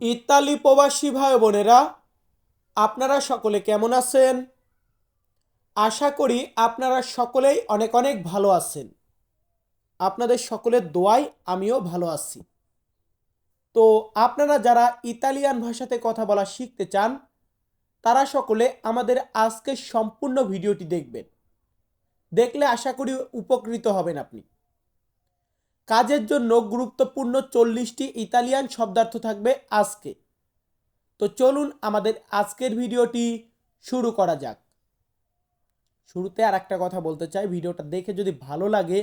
Italy প্রবাসী ভাই বোনেরা, আপনারা সকলে কেমন আছেন? আশা করি আপনারা সকলেই অনেক অনেক ভালো আছেন। আপনাদের সকলের দোয়ায় আমিও ভালো আছি। তো আপনারা যারা ইতালিয়ান ভাষাতে কথা বলা শিখতে চান, তারা সকলে আমাদের আজকের সম্পূর্ণ ভিডিওটি দেখবেন। দেখলে আশা করি উপকৃত হবেন আপনি। কাজের জন্য গুরুত্বপূর্ণ চল্লিশটি ইতালিয়ান শব্দার্থ থাকবে আজকে। তো চলুন আমাদের আজকের ভিডিওটি শুরু করা যাক। শুরুতে আর একটা কথা বলতে চাই, ভিডিওটা দেখে যদি ভালো লাগে,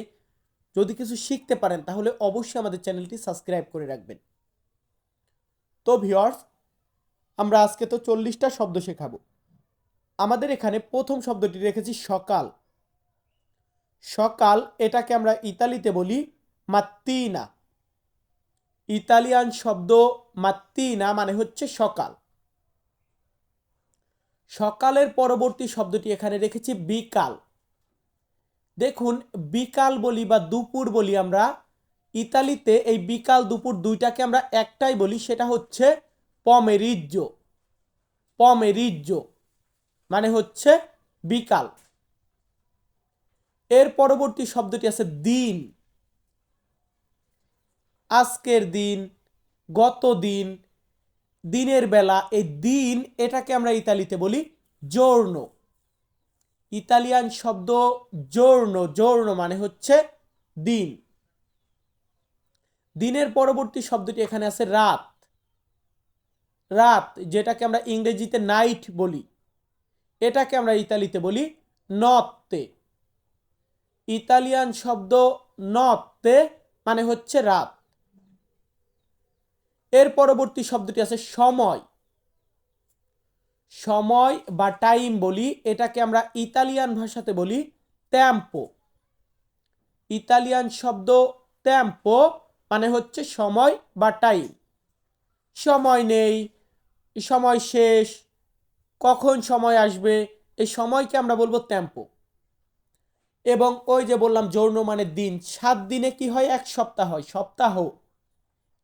যদি কিছু শিখতে পারেন, তাহলে অবশ্যই আমাদের চ্যানেলটি সাবস্ক্রাইব করে রাখবেন। তো ভিওর্স আমরা আজকে তো চল্লিশটা শব্দ শেখাবো। আমাদের এখানে প্রথম শব্দটি রেখেছি সকাল। সকাল এটাকে আমরা ইতালিতে বলি মাত্তিনা। ইতালিয়ান শব্দ মাত্তিনা মানে হচ্ছে সকাল। সকালের পরবর্তী শব্দটি এখানে রেখেছি বিকাল। দেখুন, বিকাল বলি বা দুপুর বলি আমরা ইতালিতে এই বিকাল, দুপুর দুইটাকে আমরা একটাই বলি, সেটা হচ্ছে পমেরিজ্য পমেরিজ্য মানে হচ্ছে বিকাল। এর পরবর্তী শব্দটি আছে দিন। আজকের দিন, গত দিন, দিনের বেলা, এই দিন এটাকে আমরা ইতালিতে বলি জোর্ণ ইতালিয়ান শব্দ জোর্ণ জোর্ণ মানে হচ্ছে দিন। দিনের পরবর্তী শব্দটি এখানে আছে রাত। রাত, যেটাকে আমরা ইংরেজিতে নাইট বলি। এটাকে আমরা ইতালিতে বলি নত্তে ইতালিয়ান শব্দ নত্তে মানে হচ্ছে রাত। এর পরবর্তী শব্দটি আছে সময়। সময় বা টাইম বলি, এটাকে আমরা ইতালিয়ান ভাষাতে বলি ট্যাম্পো ইতালিয়ান শব্দ ট্যাম্পো মানে হচ্ছে সময় বা টাইম সময় নেই, সময় শেষ, কখন সময় আসবে, এই সময়কে আমরা বলব ট্যাম্পো এবং ওই যে বললাম, যৌন মানে দিন। সাত দিনে কি হয়? এক সপ্তাহ হয়, সপ্তাহ।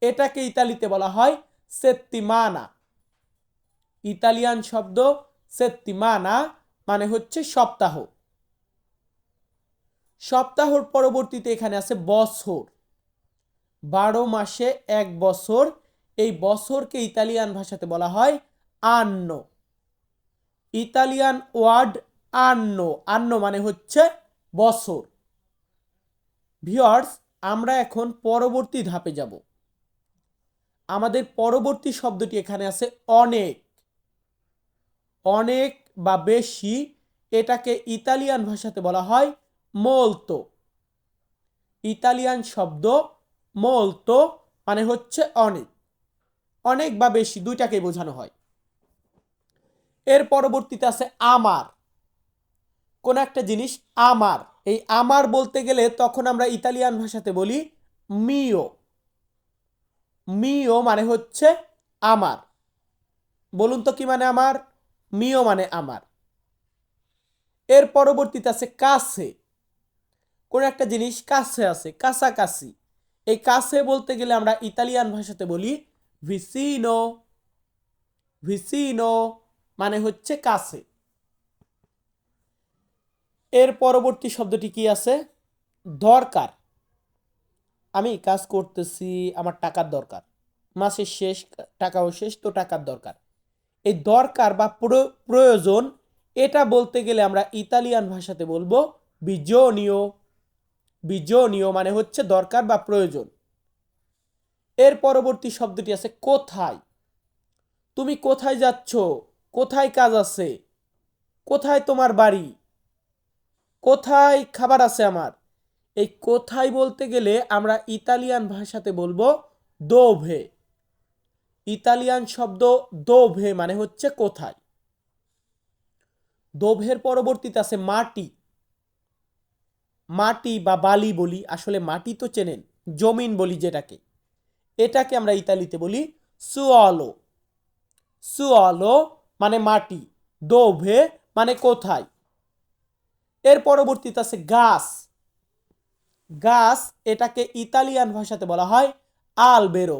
এটাকে ইতালিতে বলা হয় সেত্তিমানা ইতালিয়ান শব্দ সেত্তিমানা মানে হচ্ছে সপ্তাহ। সপ্তাহর পরবর্তীতে এখানে আছে বছর। বারো মাসে এক বছর। এই বছরকে ইতালিয়ান ভাষাতে বলা হয় আন্ন। Italian word আন্ন। আন্ন মানে হচ্ছে বছর। ভিওর্স আমরা এখন পরবর্তী ধাপে যাব। আমাদের পরবর্তী শব্দটি এখানে আছে অনেক। অনেক বা বেশি এটাকে ইতালিয়ান ভাষাতে বলা হয় মোলতো। ইতালিয়ান শব্দ মোলতো মানে হচ্ছে অনেক। অনেক বা বেশি দুইটাকে বোঝানো হয়। এর পরবর্তীতে আছে আমার। কোন একটা জিনিস আমার। এই আমার বলতে গেলে তখন আমরা ইতালিয়ান ভাষাতে বলি মিও। মিও মানে হচ্ছে আমার। বলুন তো কি মানে আমার? মিও মানে আমার। এর পরবর্তীতে আছে কাছে। কোন একটা জিনিস কাছে আছে, কাছাকাছি। এই কাছে বলতে গেলে আমরা ইতালিয়ান ভাষাতে বলি ভিসিনো। ভিসিনো মানে হচ্ছে কাছে। এর পরবর্তী শব্দটি কি আছে? দরকার। আমি কাজ করতেছি, আমার টাকার দরকার। মাসের শেষ, টাকাও শেষ, তো টাকার দরকার। এই দরকার বা প্রয়োজন, এটা বলতে গেলে আমরা ইতালিয়ান ভাষাতে বলব বিজনীয়। বিজনীয় মানে হচ্ছে দরকার বা প্রয়োজন। এর পরবর্তী শব্দটি আছে কোথায়? তুমি কোথায় যাচ্ছ? কোথায় কাজ আছে? কোথায় তোমার বাড়ি? কোথায় খাবার আছে আমার? এই কোথায় বলতে গেলে আমরা ইতালিয়ান ভাষাতে বলব দোভে ইতালিয়ান শব্দ দোভে মানে হচ্ছে কোথায়। দোভের পরবর্তীতে আছে মাটি মাটি বা বালি বলি, আসলে মাটি তো চেনেন, জমিন বলি যেটাকে। এটাকে আমরা ইতালিতে বলি সুয়ালো সুয়ালো মানে মাটি, দোভে মানে কোথায়। এর পরবর্তীতে আছে গাছ গাছ এটাকে ইতালিয়ান ভাষাতে বলা হয় আলবেরো।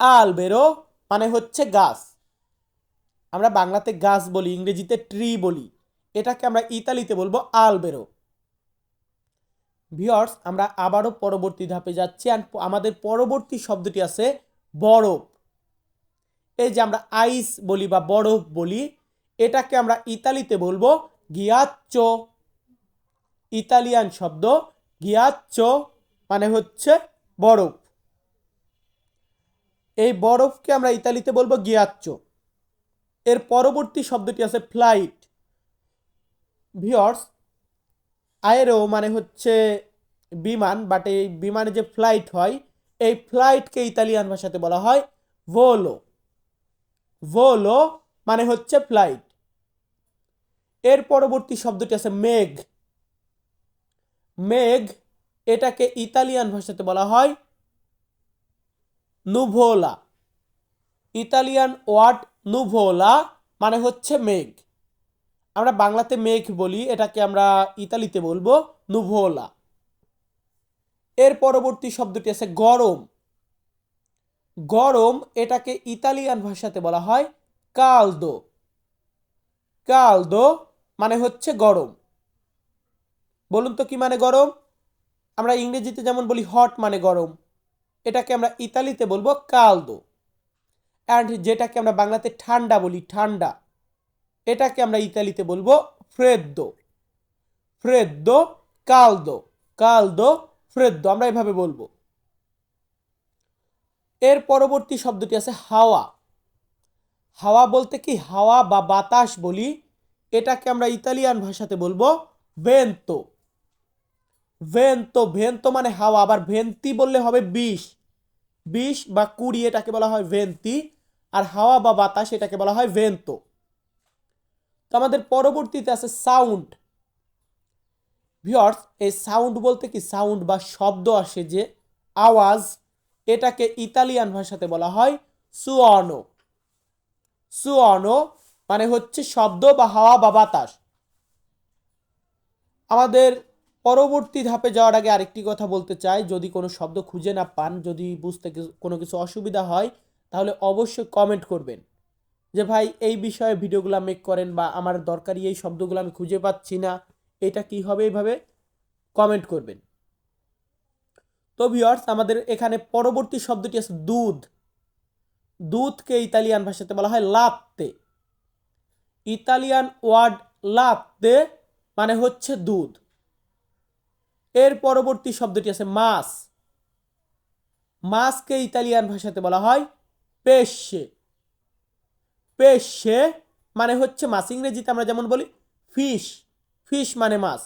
আলবেরো মানে হচ্ছে গাছ। আমরা বাংলাতে গাছ বলি, ইংরেজিতে ট্রি বলি। এটাকে আমরা ইতালিতে বলব আলবেরো। ভিওর্স আমরা আবারও পরবর্তী ধাপে যাচ্ছি আর আমাদের পরবর্তী শব্দটি আছে বরফ। এই যে আমরা আইস বলি বা বরফ বলি, এটাকে আমরা ইতালিতে বলব গিয়াচ্চো। ইতালিয়ান শব্দ গিয়াচ্চো মানে হচ্ছে বরফ। এই বরফকে আমরা ইতালিতে বলব গিয়াচ্চো এর পরবর্তী শব্দটি আছে ফ্লাইট। ভিওর্স, আয়েরো মানে হচ্ছে বিমান, বাট এই বিমানে যে ফ্লাইট হয়, এই ফ্লাইটকে ইতালিয়ান ভাষাতে বলা হয় ভোলো। ভোলো মানে হচ্ছে ফ্লাইট। এর পরবর্তী শব্দটি আছে মেঘ। মেঘ এটাকে ইতালিয়ান ভাষাতে বলা হয় নুভোলা ইতালিয়ান ওয়ার্ড নুভোলা মানে হচ্ছে মেঘ। আমরা বাংলাতে মেঘ বলি, এটাকে আমরা ইতালিতে বলব নুভোলা এর পরবর্তী শব্দটি আছে গরম। গরম এটাকে ইতালিয়ান ভাষাতে বলা হয় কালদো। কালদো মানে হচ্ছে গরম। বলুন তো কি মানে গরম? আমরা ইংরেজিতে যেমন বলি হট মানে গরম, এটাকে আমরা ইতালিতে বলব কালদো অ্যান্ড যেটাকে আমরা বাংলাতে ঠান্ডা বলি, ঠান্ডা, এটাকে আমরা ইতালিতে বলব ফ্রেদ্দো ফ্রেদ্দো কালদো কালদো ফ্রেদ্দো আমরা এভাবে বলব। এর পরবর্তী শব্দটি আছে হাওয়া হাওয়া বলতে কি? হাওয়া বা বাতাস বলি, এটাকে আমরা ইতালিয়ান ভাষাতে বলব ভেন্তো ভেন্তো ভেন্তো মানে হাওয়া, আবার ভেন্তি বললে হবে বিষ। বিষ বা কুড়ি এটাকে বলা হয় ভেন্তি, আর হাওয়া বা বাতাস এটাকে বলা হয় ভেন্তো। তো আমাদের পরবর্তীতে আছে সাউন্ড। ভিওর্স এই সাউন্ড বলতে কি? সাউন্ড বা শব্দ আসে যে আওয়াজ, এটাকে ইতালিয়ান ভাষাতে বলা হয় সুঅনো সুঅনো মানে হচ্ছে শব্দ বা হাওয়া বা বাতাস। আমাদের পরবর্তী ধাপে যাওয়ার আগে আরেকটি কথা বলতে চাই। যদি কোনো শব্দ খুঁজে না পান, যদি বুঝতে কোনো কিছু অসুবিধা হয়, তাহলে অবশ্যই কমেন্ট করবেন। যে ভাই, এই বিষয়ে ভিডিওগুলো মেক করেন বা আমার দরকারি এই শব্দগুলো আমি খুঁজে পাচ্ছি না, এটা কি হবে এইভাবে কমেন্ট করবেন। তো ভিওর্স আমাদের এখানে পরবর্তী শব্দটি আছে দুধ। দুধকে ইতালিয়ান ভাষাতে বলা হয় লাত্তে। ইতালিয়ান ওয়ার্ড লাত্তে মানে হচ্ছে দুধ। এর পরবর্তী শব্দটি আছে মাছ মাছকে ইতালিয়ান ভাষাতে বলা হয় পেশে। পেশে মানে হচ্ছে মাছ। ইংরেজিতে আমরা যেমন বলি ফিশ ফিশ মানে মাছ।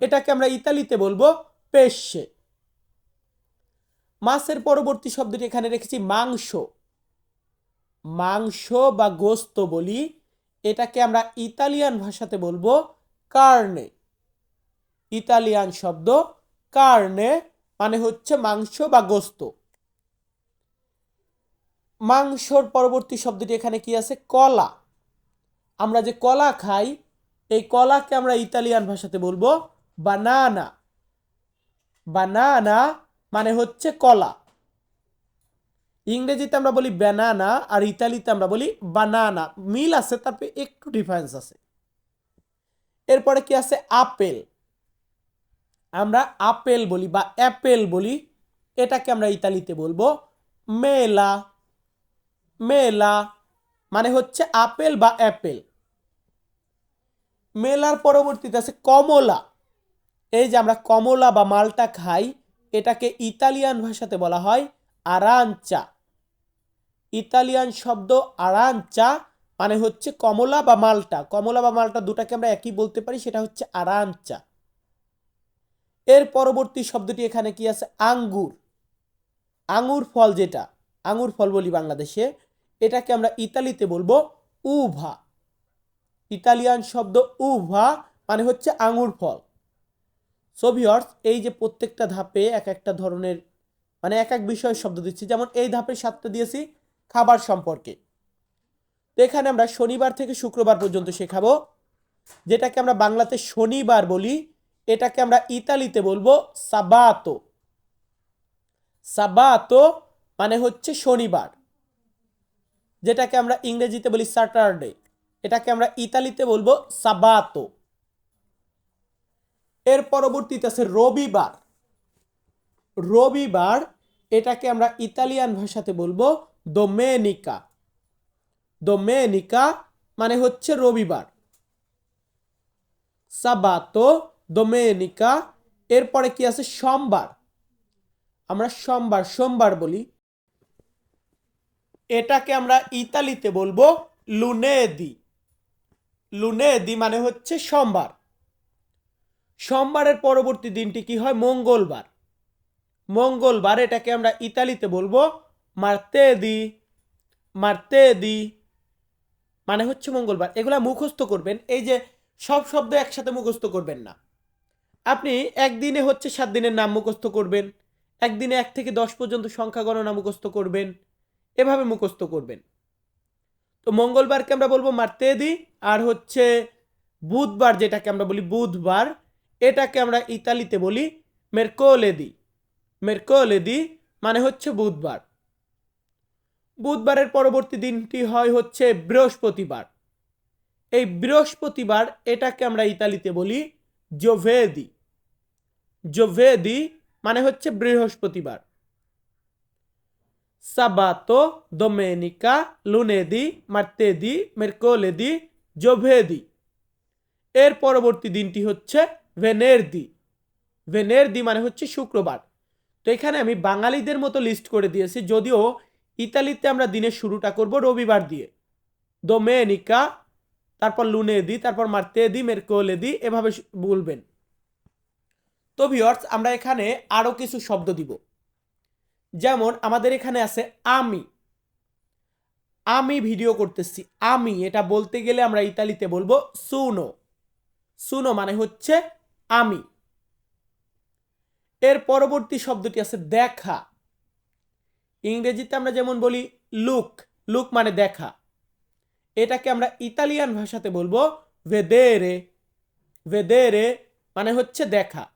এটাকে আমরা ইতালিতে বলব পেশে। মাছের পরবর্তী শব্দটি এখানে রেখেছি মাংস। মাংস বা গোস্ত বলি। এটাকে আমরা ইতালিয়ান ভাষাতে বলব কার্নে। ইতালিয়ান শব্দ কার্নে মানে হচ্ছে মাংস বা গোস্ত। মাংসর পরবর্তী শব্দটি এখানে কি আছে? কলা। আমরা যে কলা খাই, এই কলাকে আমরা ইতালিয়ান ভাষাতে বলব বানানা। বানানা মানে হচ্ছে কলা। ইংরেজিতে আমরা বলি ব্যানানা আর ইতালিতে আমরা বলি বানানা। মিল আছে, তারপরে একটু ডিফারেন্স আছে। এরপরে কি আছে? আপেল। আমরা আপেল বলি বা অ্যাপেল বলি, এটাকে আমরা ইতালিতে বলব মেলা। মেলা মানে হচ্ছে আপেল বা অ্যাপেল। মেলার পরবর্তীতে আছে কমলা। এই যে আমরা কমলা বা মালটা খাই, এটাকে ইতালিয়ান ভাষাতে বলা হয় আরাঞ্চা। ইতালিয়ান শব্দ আরাঞ্চা মানে হচ্ছে কমলা বা মালটা। কমলা বা মালটা দুটাকে আমরা একই বলতে পারি, সেটা হচ্ছে আরাঞ্চা। এর পরবর্তী শব্দটি এখানে কি আছে? আঙ্গুর। আঙ্গুর ফল যেটা? আঙ্গুর ফল বলি বাংলাদেশে। এটাকে আমরা ইতালিতে বলব উভা। ইতালিয়ান শব্দ উভা মানে হচ্ছে আঙ্গুর ফল। সোভিয়র্স এই যে প্রত্যেকটা ধাপে এক একটা ধরনের মানে এক এক বিষয়ের শব্দ দিচ্ছি। যেমন এই ধাপে সাতটা দিয়েছি, খাবার সম্পর্কে। তো এখানে আমরা শনিবার থেকে শুক্রবার পর্যন্ত শেখাবো। যেটাকে আমরা বাংলাতে শনিবার বলি। এটাকে আমরা ইতালিতে বলব সাবাতো। সাবাতো মানে হচ্ছে শনিবার, যেটাকে আমরা ইংরেজিতে বলি স্যাটারডে, এটাকে আমরা ইতালিতে বলব সাবাতো। এর পরবর্তীতে আছে রবিবার। রবিবার এটাকে আমরা ইতালিয়ান ভাষাতে বলব দোমেনিকা। দোমেনিকা মানে হচ্ছে রবিবার। সাবাতো দোমেনিকা এরপরে কি আছে? সোমবার। আমরা সোমবার সোমবার বলি। এটাকে আমরা ইতালিতে বলব লুনেদি। লুনেদি মানে হচ্ছে সোমবার। সোমবারের পরবর্তী দিনটি কি হয়? মঙ্গলবার। মঙ্গলবার এটাকে আমরা ইতালিতে বলব মার্তেদি। মার্তেদি মানে হচ্ছে মঙ্গলবার। এগুলা মুখস্থ করবেন। এই যে সব শব্দ একসাথে মুখস্থ করবেন না। আপনি একদিনে হচ্ছে সাত দিনের নাম মুখস্থ করবেন, একদিনে এক থেকে দশ পর্যন্ত সংখ্যা গণনা মুখস্থ করবেন, এভাবে মুখস্থ করবেন। তো মঙ্গলবারকে আমরা বলব মার্তেদি আর হচ্ছে বুধবার যেটাকে আমরা বলি বুধবার, এটাকে আমরা ইতালিতে বলি মেরকোলেদি। মেরকোলেদি মানে হচ্ছে বুধবার। বুধবারের পরবর্তী দিনটি হয় হচ্ছে বৃহস্পতিবার। এই বৃহস্পতিবার এটাকে আমরা ইতালিতে বলি জোভেদি জোভেদি মানে হচ্ছে বৃহস্পতিবার। সাবাতো দোমেনিকা লুনেদি মার্তেদি মেরকোলেদি জোভেদি এর পরবর্তী দিনটি হচ্ছে ভেনেরদি ভেনেরদি মানে হচ্ছে শুক্রবার। তো এখানে আমি বাঙালিদের মতো লিস্ট করে দিয়েছি, যদিও ইতালিতে আমরা দিনের শুরুটা করব রবিবার দিয়ে। দোমেনিকা তারপর লুনেদি তারপর মার্তেদি মেরকোলেদি এভাবে বলবেন। তো ভিওর্স আমরা এখানে আরও কিছু শব্দ দিব। যেমন আমাদের এখানে আছে আমি। আমি ভিডিও করতেছি, আমি, এটা বলতে গেলে আমরা ইতালিতে বলব সুনো সুনো মানে হচ্ছে আমি। এর পরবর্তী শব্দটি আছে দেখা। ইংরেজিতে আমরা যেমন বলি লুক লুক মানে দেখা। এটাকে আমরা ইতালিয়ান ভাষাতে বলব ভেদেরে ভেদেরে মানে হচ্ছে দেখা।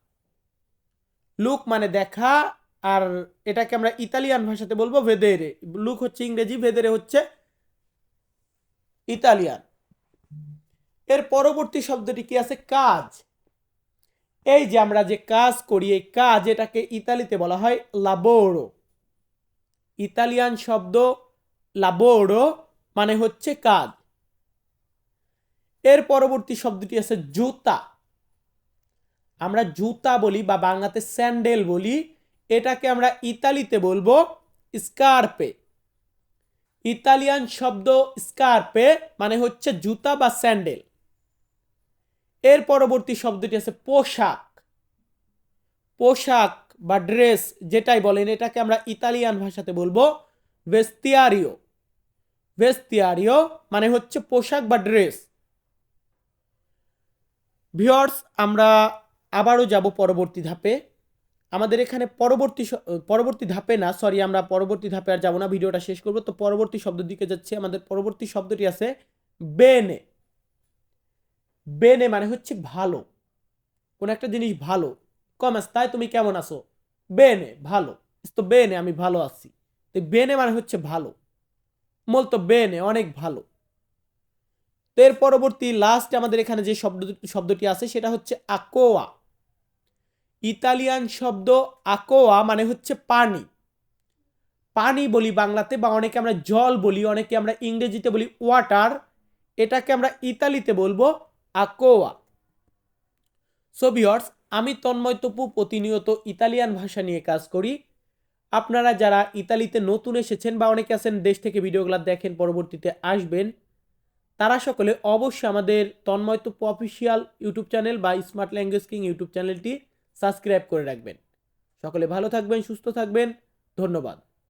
লুক মানে দেখা আর এটাকে আমরা ইতালিয়ান ভাষাতে বলব ভেদেরে লুক হচ্ছে ইংরেজি ভেদেরে হচ্ছে ইতালিয়ান। এর পরবর্তী শব্দটি কি আছে? কাজ। এই যে আমরা যে কাজ করি, এই কাজ এটাকে ইতালিতে বলা হয় লাবোরো ইতালিয়ান শব্দ লাবোরো মানে হচ্ছে কাজ এর পরবর্তী শব্দটি আছে জুতা। আমরা জুতা বলি বা বাংলাতে স্যান্ডেল বলি। এটাকে আমরা ইতালিতে বলব স্কার্পে। ইতালিয়ান শব্দ স্কার্পে মানে হচ্ছে জুতা বা স্যান্ডেল। এর পরবর্তী শব্দটি আছে পোশাক। পোশাক বা ড্রেস যেটাই বলেন, এটাকে আমরা ইতালিয়ান ভাষাতে বলব ভেস্তিয়ারিও। ভেস্তিয়ারিও মানে হচ্ছে পোশাক বা ড্রেস ভিওর্স আমরা আবারও যাব পরবর্তী ধাপে। আমাদের এখানে পরবর্তী পরবর্তী ধাপে না সরি আমরা পরবর্তী ধাপে আর যাব না, ভিডিওটা শেষ করব। তো পরবর্তী শব্দের দিকে যাচ্ছে। আমাদের পরবর্তী শব্দটি আছে বেনে বেনে মানে হচ্ছে ভালো। কোন একটা জিনিস ভালো। কমাস, তাই তুমি কেমন আছো? বেনে ভালো। তো বেনে আমি ভালো আছি। তো বেনে মানে হচ্ছে ভালো। মূলত বেনে, অনেক ভালো। তো এর পরবর্তী লাস্ট আমাদের এখানে যে শব্দ, শব্দটি আছে, সেটা হচ্ছে আকোয়া। ইতালিয়ান শব্দ আকোয়া মানে হচ্ছে পানি। পানি বলি বাংলাতে বা অনেকে আমরা জল বলি, অনেকে আমরা ইংরেজিতে বলি ওয়াটার এটাকে আমরা ইতালিতে বলব আকোয়া। সো ভিওর্স আমি তন্ময় তপু, প্রতিনিয়ত ইতালিয়ান ভাষা নিয়ে কাজ করি। আপনারা যারা ইতালিতে নতুন এসেছেন বা অনেকে আছেন দেশ থেকে ভিডিওগুলো দেখেন, পরবর্তীতে আসবেন, তারা সকলে অবশ্যই আমাদের Tanmoy Tapu official YouTube channel বা স্মার্ট ল্যাঙ্গুয়েজ কিং ইউটিউব চ্যানেলটি সাবস্ক্রাইব করে রাখবেন। সকলে ভালো থাকবেন, সুস্থ থাকবেন, ধন্যবাদ।